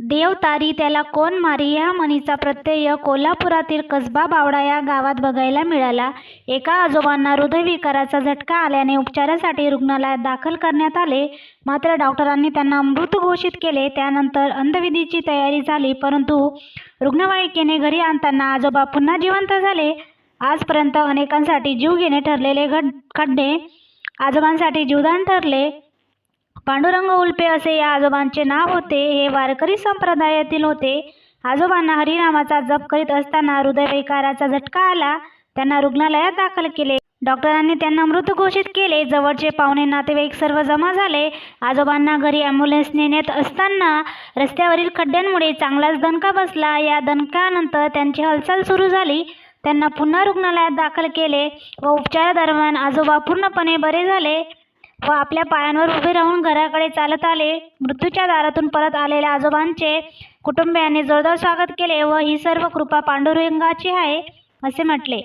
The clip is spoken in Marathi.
देव तारी त्याला कोण मारी ह्या म्हणीचा प्रत्यय कोल्हापुरातील कसबा बावडा या गावात बघायला मिळाला. एका आजोबांना हृदयविकाराचा झटका आल्याने उपचारासाठी रुग्णालयात दाखल करण्यात आले. मात्र डॉक्टरांनी त्यांना मृत घोषित केले. त्यानंतर अंधविधीची तयारी झाली परंतु रुग्णवाहिकेने घरी आणताना आजोबा पुन्हा जिवंत झाले. आजपर्यंत अनेकांसाठी जीव घेणे ठरलेले घड खड्डे आजोबांसाठी जीवदान ठरले. पांडुरंग उल्पे असे या आजोबांचे नाव होते. हे वारकरी संप्रदायातील होते. आजोबांना हरिनामाचा जप करीत असताना हृदयविकाराचा झटका आला. त्यांना रुग्णालयात दाखल केले. डॉक्टरांनी त्यांना मृत घोषित केले. जवळचे पाहुणे नातेवाईक सर्व जमा झाले. आजोबांना घरी ॲम्ब्युलन्स नेण्यात असताना रस्त्यावरील खड्ड्यांमुळे चांगलाच दणका बसला. या दणकानंतर त्यांची हालचाल सुरू झाली. त्यांना पुन्हा रुग्णालयात दाखल केले व उपचारादरम्यान आजोबा पूर्णपणे बरे झाले. व आपल्या पायांवर उभे राहून घराकडे चालत आले. मृत्यूच्या दारातून परत आलेल्या आजोबांचे कुटुंबियांनी जोरदार स्वागत केले व ही सर्व कृपा पांडुरंगाची आहे असे म्हटले.